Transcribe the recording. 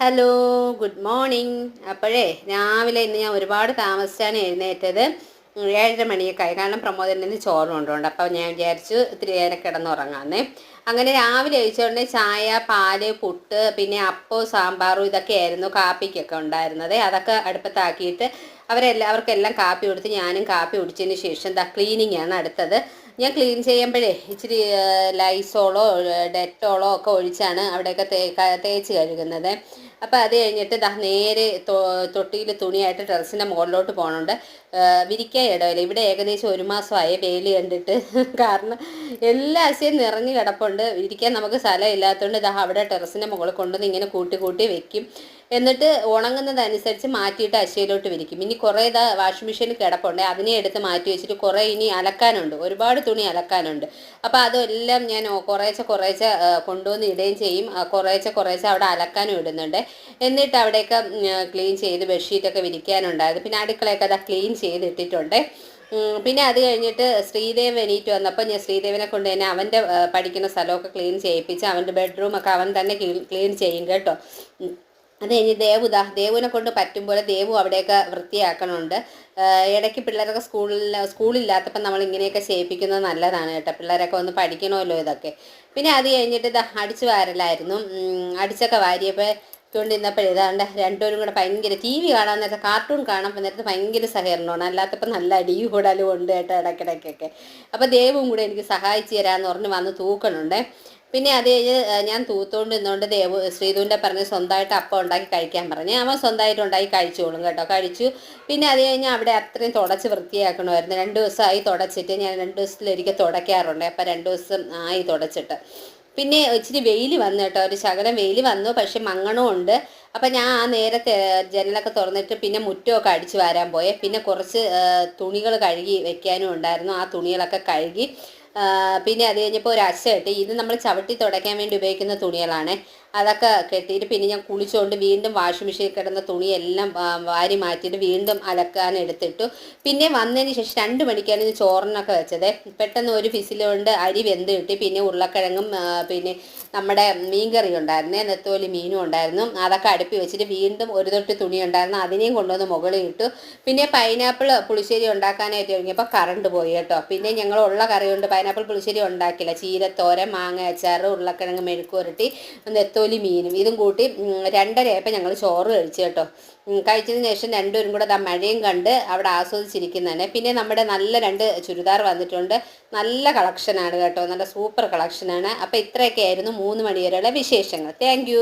Hello good morning അപ്പോഴേ രാവിലെ ഇന്ന് ഞാൻ ഒരുപാട് താമസിച്ചാണ് എഴുന്നേറ്റത്. ഏഴര മണിയൊക്കെ ആയി. കാരണം പ്രമോദന്റെ നിന്ന് ചോറ് കൊണ്ടുപോകണ്ട. അപ്പോൾ ഞാൻ വിചാരിച്ചു ഇത്തിരി നേരം കിടന്നുറങ്ങാന്നേ അങ്ങനെ രാവിലെ ഒഴിച്ചുകൊണ്ട് ചായ പാൽ പുട്ട് പിന്നെ അപ്പവും സാമ്പാറും ഇതൊക്കെ ആയിരുന്നു കാപ്പിക്കൊക്കെ ഉണ്ടായിരുന്നത്. അതൊക്കെ അടുപ്പത്താക്കിയിട്ട് അവരെല്ലാവർക്കെല്ലാം കാപ്പി കൊടുത്ത് ഞാനും കാപ്പി കുടിച്ചതിന് ശേഷം ദാ ക്ലീനിങ് ആണ് അടുത്തത്. ഞാൻ ക്ലീൻ ചെയ്യുമ്പോഴേ ഇച്ചിരി ലൈസോളോ ഡെറ്റോളോ ഒക്കെ ഒഴിച്ചാണ് അവിടെയൊക്കെ തേ തേച്ച് കഴുകുന്നത്. അപ്പോൾ അത് കഴിഞ്ഞിട്ട് ദാ നേരെ തൊട്ടിയിൽ തുണിയായിട്ട് ടെറസിന്റെ മുകളിലോട്ട് പോകുന്നുണ്ട് വിരിക്കാൻ ഇടമില്ല ഇവിടെ ഏകദേശം ഒരു മാസമായ വെയിൽ കണ്ടിട്ട്. കാരണം എല്ലാ ആശയം നിറഞ്ഞു കിടപ്പുണ്ട്. വിരിക്കാൻ നമുക്ക് സ്ഥലം ഇല്ലാത്തതുകൊണ്ട് ദാ അവിടെ ടെറസിന്റെ മുകളിൽ കൊണ്ടുവന്ന് ഇങ്ങനെ കൂട്ടി കൂട്ടി വെക്കും. എന്നിട്ട് ഉണങ്ങുന്നതനുസരിച്ച് മാറ്റിയിട്ട് അശയിലോട്ട് വിരിക്കും. ഇനി കുറേ ഇതാ വാഷിംഗ് മെഷീനിൽ കിടപ്പുണ്ട്. അതിനെ എടുത്ത് മാറ്റി വെച്ചിട്ട് കുറേ ഇനി അലക്കാനുണ്ട്. ഒരുപാട് തുണി അലക്കാനുണ്ട്. അപ്പോൾ അതെല്ലാം ഞാൻ കുറേശ്ശെ കുറേശ്ശെ കൊണ്ടുവന്ന് ഇടുകയും ചെയ്യും. കുറേച്ച കുറേശ്ശെ അവിടെ അലക്കാനും ഇടുന്നുണ്ട്. എന്നിട്ട് അവിടെയൊക്കെ ക്ലീൻ ചെയ്ത് ബെഡ്ഷീറ്റൊക്കെ വിരിക്കാനുണ്ടായിരുന്നു പിന്നെ അടുക്കളയൊക്കെ അതാ ക്ലീൻ ചെയ്തിട്ടിട്ടുണ്ട്. പിന്നെ അത് കഴിഞ്ഞിട്ട് ശ്രീദേവ് എണീറ്റ് വന്നപ്പോൾ ഞാൻ ശ്രീദേവിനെ കൊണ്ട് തന്നെ അവന്റെ പഠിക്കുന്ന സ്ഥലമൊക്കെ ക്ലീൻ ചെയ്യിപ്പിച്ച് അവന്റെ ബെഡ്റൂമൊക്കെ അവൻ തന്നെ ക്ലീൻ ചെയ്യും കേട്ടോ. അത് കഴിഞ്ഞ് ദേവു ദാ ദേവുവിനെ കൊണ്ട് പറ്റും പോലെ ദേവു അവിടെയൊക്കെ വൃത്തിയാക്കണമുണ്ട് ഇടയ്ക്ക് പിള്ളേരൊക്കെ സ്കൂളിൽ സ്കൂളില്ലാത്തപ്പം നമ്മൾ ഇങ്ങനെയൊക്കെ ചെയ്യിപ്പിക്കുന്നത് നല്ലതാണ് കേട്ടോ. പിള്ളേരൊക്കെ ഒന്ന് പഠിക്കണമല്ലോ ഇതൊക്കെ. പിന്നെ അത് കഴിഞ്ഞിട്ട് ഇതാ അടിച്ച് വാരലായിരുന്നു. അടിച്ചൊക്കെ വാരിയപ്പോൾ കൊണ്ടിരുന്നപ്പോഴേ ഇതാണ്ട് രണ്ടുപേരും കൂടെ ഭയങ്കര ടി വി കാണാൻ നേരത്തെ കാർട്ടൂൺ കാണാൻ നേരത്തെ ഭയങ്കര സഹകരണമാണ്. അല്ലാത്തപ്പോൾ നല്ല അടിയും കൂടലും ഉണ്ട് കേട്ടോ ഇടയ്ക്കിടയ്ക്കൊക്കെ. അപ്പോൾ ദേവും കൂടെ എനിക്ക് സഹായിച്ചു തരാമെന്ന് പറഞ്ഞ് വന്ന് തൂക്കണുണ്ട്. പിന്നെ അത് കഴിഞ്ഞ് ഞാൻ തൂത്തോണ്ട് നിന്നുകൊണ്ട് ദേവ് ശ്രീധുവിന്റെ പറഞ്ഞ് സ്വന്തമായിട്ട് അപ്പം ഉണ്ടാക്കി കഴിക്കാൻ പറഞ്ഞു. അവൻ സ്വന്തമായിട്ട് ഉണ്ടാക്കി കഴിച്ചോളും കേട്ടോ. കഴിച്ചു. പിന്നെ അത് കഴിഞ്ഞ് അവിടെ അത്രയും തുടച്ച് വൃത്തിയാക്കണമായിരുന്നു. രണ്ട് ദിവസമായി തുടച്ചിട്ട് ഞാൻ രണ്ട് ദിവസത്തിലൊരിക്കൽ തുടയ്ക്കാറുണ്ട്. അപ്പം രണ്ട് ദിവസം ആയി തുടച്ചിട്ട്. പിന്നെ ഇച്ചിരി വെയിൽ വന്നു കേട്ടോ. ഒരു ശകലം വെയിൽ വന്നു. പക്ഷെ മങ്ങണവും ഉണ്ട്. അപ്പം ഞാൻ ആ നേരത്തെ ജനലൊക്കെ തുറന്നിട്ട് പിന്നെ മുറ്റമൊക്കെ അടിച്ചു വരാൻ പോയേ. പിന്നെ കുറച്ച് തുണികൾ കഴുകി വെക്കാനും ഉണ്ടായിരുന്നു. ആ തുണികളൊക്കെ കഴുകി പിന്നെ അത് കഴിഞ്ഞപ്പോൾ ഒരു അശ ഇത് നമ്മൾ ചവിട്ടി തുടയ്ക്കാൻ വേണ്ടി ഉപയോഗിക്കുന്ന തുണികളാണ്. അതൊക്കെ കെട്ടിയിട്ട് പിന്നെ ഞാൻ കുളിച്ചുകൊണ്ട് വീണ്ടും വാഷിംഗ് മെഷീനിൽ കിടന്ന തുണിയെല്ലാം വാരി മാറ്റിയിട്ട് വീണ്ടും അലക്കാൻ എടുത്തിട്ടു. പിന്നെ വന്നതിന് ശേഷം രണ്ട് മണിക്കാണ് ഞാൻ ചോറിനൊക്കെ വെച്ചത്. പെട്ടെന്ന് ഒരു ഫിസിലുകൊണ്ട് അരി വെന്ത് കിട്ടി. പിന്നെ ഉരുളക്കിഴങ്ങും പിന്നെ നമ്മുടെ മീൻകറി ഉണ്ടായിരുന്നേ നെത്തോലി മീനും ഉണ്ടായിരുന്നു. അതൊക്കെ അടുപ്പി വെച്ചിട്ട് വീണ്ടും ഒരു തൊട്ടി തുണി ഉണ്ടായിരുന്നു. അതിനെയും കൊണ്ടുവന്ന് മുകളിൽ ഇട്ടു. പിന്നെ പൈനാപ്പിൾ പുളിശ്ശേരി ഉണ്ടാക്കാനായിട്ട് തുടങ്ങിയപ്പോൾ കറണ്ട് പോയി കേട്ടോ. പിന്നെ ഞങ്ങൾ ഉള്ള കറി കൊണ്ട് പൈനാപ്പിൾ പുളിശ്ശേരി ഉണ്ടാക്കില്ല ചീരത്തോരൻ മാങ്ങ അച്ചാർ ഉരുളക്കിഴങ്ങ് മെഴുക്കുരട്ടി നെത്തോലി മീനും. ഇതും കൂട്ടി രണ്ടരയപ്പം ഞങ്ങൾ ചോറ് കഴിച്ചു കേട്ടോ. കഴിച്ചതിന് ശേഷം രണ്ടുപേരും കൂടെ ആ മഴയും കണ്ട് അവിടെ ആസ്വദിച്ചിരിക്കുന്നതാണ്. പിന്നെ നമ്മുടെ നല്ല രണ്ട് ചുരിദാർ വന്നിട്ടുണ്ട്. നല്ല കളക്ഷനാണ് കേട്ടോ. നല്ല സൂപ്പർ കളക്ഷനാണ് അപ്പോൾ ഇത്രയൊക്കെ ആയിരുന്നു മൂന്ന് മണി വരെയുള്ള വിശേഷങ്ങൾ. താങ്ക്